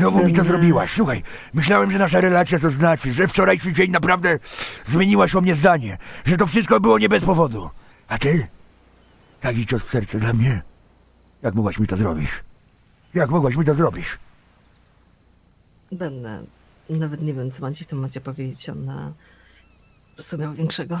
Znowu mi to Ten- zrobiłaś. Słuchaj, myślałem, że nasza relacja to znaczy, że wczorajszy dzień naprawdę zmieniłaś o mnie zdanie, że to wszystko było nie bez powodu. A ty? Taki cios w serce dla mnie. Jak mogłaś mi to zrobić? Jak mogłaś mi to zrobić? Będę. Nawet nie wiem, co mam ci w tym momencie powiedzieć. Ona po prostu miała większego.